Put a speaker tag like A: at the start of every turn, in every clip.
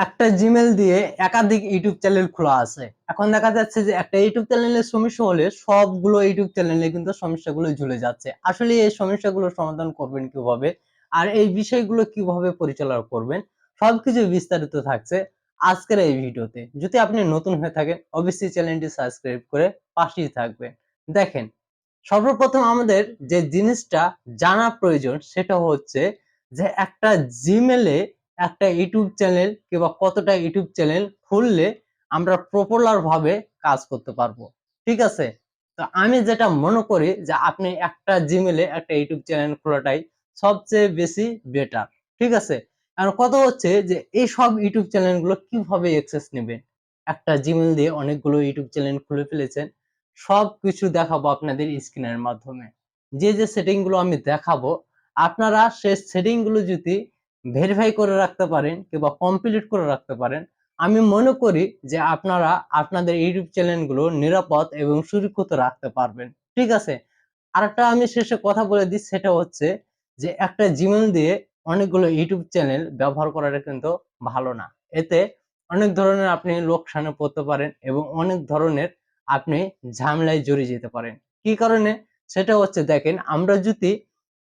A: একটা জিমেল দিয়ে একাধিক ইউটিউব চ্যানেল খোলা আছে। এখন দেখা যাচ্ছে যে একটা ইউটিউব চ্যানেলের সমস্যা হলে সবগুলো ইউটিউব চ্যানেলে কিন্তু সমস্যাগুলো ঝুলে যাচ্ছে। আসলে এই সমস্যাগুলো সমাধান করবেন কীভাবে? আর এই বিষয়গুলো কীভাবে পরিচালনা করবেন? সবকিছু বিস্তারিত থাকছে আজকের এই ভিডিওতে। যদি আপনি নতুন হয়ে থাকেন, অবশ্যই চ্যানেলটি সাবস্ক্রাইব করে পাশেই থাকবেন। দেখেন, সর্বপ্রথম আমাদের যে জিনিসটা জানা প্রয়োজন সেটা হচ্ছে যে একটা জিমেলে একটা ইউটিউব চ্যানেল কিংবা কতটা ইউটিউব চ্যানেল খুললে আমরা প্রপোলার ভাবে কাজ করতে পারব। ঠিক আছে? তো আমি যেটা মনে করি যে আপনি একটা জিমেলে একটা ইউটিউব চ্যানেল খোলাটাই সবচেয়ে বেশি বেটার ঠিক আছে? আর কথা হচ্ছে যে এই সব ইউটিউব চ্যানেলগুলো কীভাবে অ্যাক্সেস নেবেন? একটা জিমেল দিয়ে অনেকগুলো ইউটিউব চ্যানেল খুলে ফেলেছেন সব কিছু দেখাবো আপনাদের স্ক্রিনের মাধ্যমে। যে যে সেটিংগুলো আমি দেখাবো, আপনারা সেই সেটিংগুলো যদি ভেরিফাই করে রাখতে পারেন কিংবা কমপ্লিট করে রাখতে পারেন। আমি মনে করি যে আপনারা আপনাদের ইউটিউব চ্যানেলগুলো নিরাপদ এবং সুরক্ষিত রাখতে পারবেন। ঠিক আছে? আরেকটা আমি শেষে কথা বলে দিই, সেটা হচ্ছে যে একটা জিমেল দিয়ে অনেকগুলো ইউটিউব চ্যানেল ব্যবহার করাটা কিন্তু ভালো না। এতে অনেক ধরনের আপনি লোকসানে পড়তে পারেন এবং অনেক ধরনের আপনি ঝামেলায় জড়িয়ে যেতে পারেন। কি কারণে? সেটা হচ্ছে দেখেন, আমরা যদি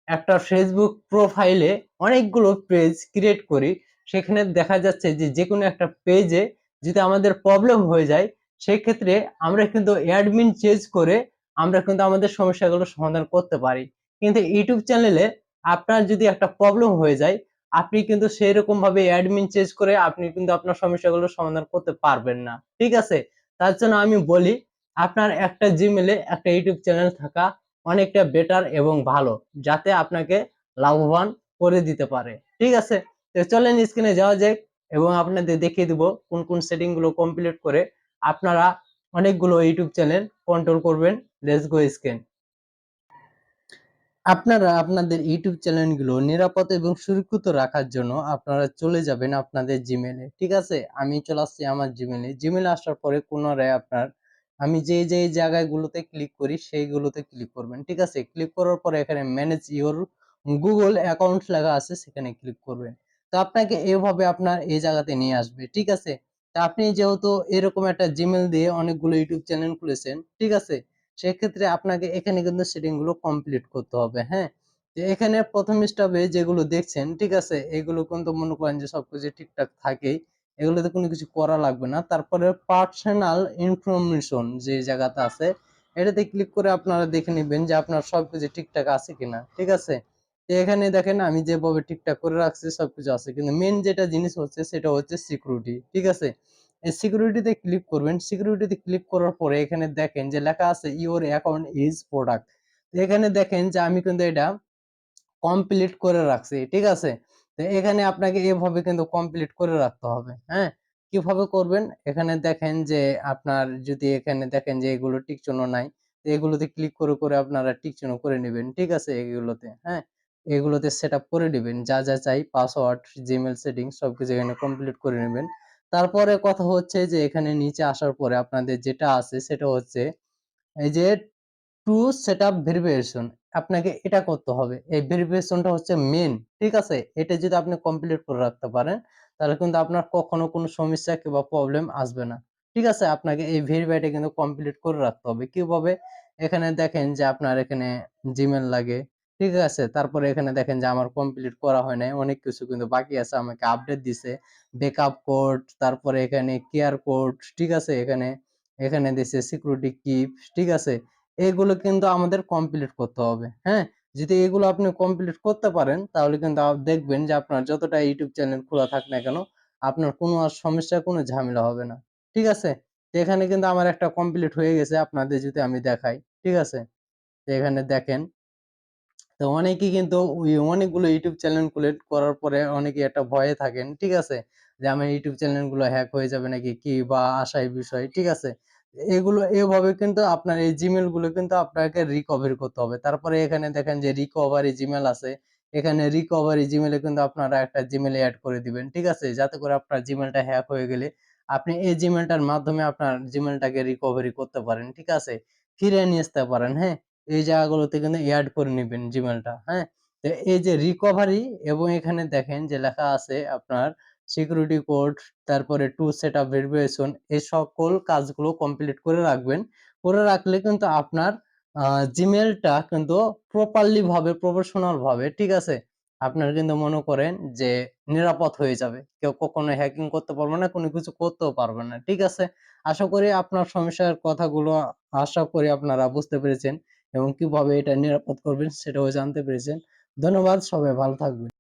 A: একটা ফেসবুক প্রোফাইলে অনেকগুলো পেজ ক্রিয়েট করি। সেখানে দেখা যাচ্ছে যে যে কোনো একটা পেজে যদি আমাদের প্রবলেম হয়ে যায় সেই ক্ষেত্রে আমরা কিন্তু অ্যাডমিন চেঞ্জ করে আমরা কিন্তু আমাদের সমস্যাগুলো সমাধান করতে পারি। কিন্তু ইউটিউব চ্যানেলে আপনার যদি একটা প্রবলেম হয়ে যায়, আপনি কিন্তু সেই রকম ভাবে অ্যাডমিন চেঞ্জ করে আপনি কিন্তু আপনার সমস্যাগুলো সমাধান করতে পারবেন না। ঠিক আছে? তার জন্য আমি বলি, আপনার একটা জিমেলে একটা ইউটিউব চ্যানেল থাকা অনেকটা বেটার এবং ভালো, যাতে আপনাকে লাভবান করে দিতে পারে। ঠিক আছে? তো চলেন স্ক্রিনে যাওয়া যাক এবং আপনাদের দেখিয়ে দিব কোন কোন সেটিংগুলো কমপ্লিট করে আপনারা অনেকগুলো ইউটিউব চ্যানেল কন্ট্রোল করবেন। লেটস গো স্ক্রিন আপনারা আপনাদের ইউটিউব চ্যানেলগুলো নিরাপদ এবং সুরক্ষিত রাখার জন্য আপনারা চলে যাবেন আপনাদের জিমেলে ঠিক আছে? আমি চলে আসছি আমার জিমেলে জিমেলে আসার পরে পুনরায় আপনার আমি যে যে জায়গাগুলোতে ক্লিক করি, সেইগুলোতে ক্লিক করবেন। ঠিক আছে? ক্লিক করার পরে এখানে ম্যানেজ ইওর গুগল অ্যাকাউন্ট লেখা আছে, সেখানে ক্লিক করবেন। তো আপনাকে এভাবে আপনার এই জায়গাতে নিয়ে আসবে। ঠিক আছে? তা আপনি যেহেতু এরকম একটা জিমেল দিয়ে অনেকগুলো ইউটিউব চ্যানেল খুলেছেন, ঠিক আছে? সেক্ষেত্রে আপনাকে এখানে কিন্তু সেটিংগুলো কমপ্লিট করতে হবে হ্যাঁ? এখানে প্রথম স্টেপে যেগুলো দেখছেন, ঠিক আছে? এগুলো কিন্তু মনে করেন যে সবকিছু ঠিকঠাক থাকেই। এগুলোতে কোনো কিছু করা লাগবে না। তারপরে পার্সোনাল ইনফরমেশন যে জায়গাতে আছে, এটাতে ক্লিক করে আপনারা দেখে নেবেন যে আপনার সবকিছু ঠিকঠাক আছে কিনা, ঠিক আছে? তো এখানে দেখেন আমি যেভাবে ঠিকঠাক করে রাখছি সবকিছু আছে কিন্তু মেন যেটা জিনিস হচ্ছে সেটা হচ্ছে সিকিউরিটি ঠিক আছে? এই সিকিউরিটিতে ক্লিক করবেন সিকিউরিটিতে ক্লিক করার পরে এখানে দেখেন যে লেখা আছে ইওর অ্যাকাউন্ট ইজ প্রোডাক্ট এখানে দেখেন যে আমি কিন্তু এটা কমপ্লিট করে রাখছি, ঠিক আছে? তো এখানে আপনাকে এভাবে কিন্তু কমপ্লিট করে রাখতে হবে হ্যাঁ? কীভাবে করবেন? এখানে দেখেন যে আপনার যদি এখানে দেখেন যে এগুলো টিক চিহ্ন নাই, তো এগুলোতে ক্লিক করে করে আপনারা টিক চিহ্ন করে নেবেন, ঠিক আছে? এগুলোতে হ্যাঁ? এগুলোতে সেট করে নেবেন, যা যা চাই পাসওয়ার্ড জিমেল সেটিং সবকিছু এখানে কমপ্লিট করে নেবেন। তারপরে কথা হচ্ছে যে এখানে নিচে আসার পরে আপনাদের যেটা আছে সেটা হচ্ছে, এই যে টু সেট আপ ভেরিফিকেশন, আপনাকে এটা করতে হবে। এই ভেরিফিকেশনটা হচ্ছে মেন ঠিক আছে? এটা যদি আপনি কমপ্লিট করে রাখতে পারেন, তাহলে কিন্তু আপনার কখনো কোনো সমস্যা কিংবা প্রবলেম আসবে না। ঠিক আছে? আপনাকে এই ভেরিফাইটা কিন্তু কমপ্লিট করে রাখতে হবে। কীভাবে? এখানে দেখেন যে আপনার এখানে জিমেল লাগে, ঠিক আছে? তারপরে এখানে দেখেন যে আমার কমপ্লিট করা হয় নাই, অনেক কিছু কিন্তু বাকি আছে, আমাকে আপডেট দিছে। ব্যাকআপ কোড তারপরে এখানে কেয়ার কোড ঠিক আছে? এখানে এখানে দিছে সিকিউরিটি কিপ ঠিক আছে? এগুলো কিন্তু আমাদের কমপ্লিট করতে হবে হ্যাঁ? যদি এগুলো আপনি কমপ্লিট করতে পারেন, তাহলে কিন্তু দেখবেন যে আপনার যতটা ইউটিউব চ্যানেল খোলা থাক না কেন, আপনার কোনো আর সমস্যা কোনো ঝামেলা হবে না, ঠিক আছে? এখানে কিন্তু আমার একটা কমপ্লিট হয়ে গেছে, আপনাদের যদি আমি দেখাই, ঠিক আছে? এখানে দেখেন, তো অনেকেই কিন্তু অনেকগুলো ইউটিউব চ্যানেল খুলে করার পরে অনেকে একটা ভয়ে থাকেন, ঠিক আছে? যে আমার ইউটিউব চ্যানেলগুলো হ্যাক হয়ে যাবে নাকি কি বা আশায় বিষয়, ঠিক আছে? এগুলো, এভাবে কিন্তু আপনার এই জিমেলগুলো কিন্তু আপনাকে রিকভার করতে হবে। তারপরে এখানে দেখেন যে রিকভারি জিমেল আছে। এখানে রিকভারি জিমেলে কিন্তু আপনারা একটা জিমেলে অ্যাড করে দিবেন, ঠিক আছে? যাতে করে আপনার জিমেলটা হ্যাক হয়ে গেলে আপনি এই জিমেলটার মাধ্যমে আপনার জিমেলটাকে রিকভারি করতে পারেন, ঠিক আছে? ফিরে নিয়ে আসতে পারেন হ্যাঁ? এই জায়গাগুলোতে কিন্তু অ্যাড করে নেবেন জিমেলটা হ্যাঁ? তো এই যে রিকভারি এবং এখানে দেখেন যে লেখা আছে আপনার সিকিউরিটি কোড, তারপরে টু সেট আপ ভেরিফিকেশন এই সকল কাজগুলো কমপ্লিট করে রাখবেন। করে রাখলে কিন্তু আপনার আ জিমেইলটা কিন্তু প্রপারলি ভাবে প্রফেশনাল ভাবে, ঠিক আছে? আপনার কিন্তু মনে করেন যে নিরাপদ হয়ে যাবে। কেউ কখনো হ্যাকিং করতে পারবে না, কোনো কিছু করতেও পারবে না। ঠিক আছে? আশা করি আপনার সমস্যার কথাগুলো আশা করি আপনারা বুঝতে পেরেছেন এবং কীভাবে এটা নিরাপদ করবেন সেটাও জানতে পেরেছেন। ধন্যবাদ, সবাই ভালো থাকবেন।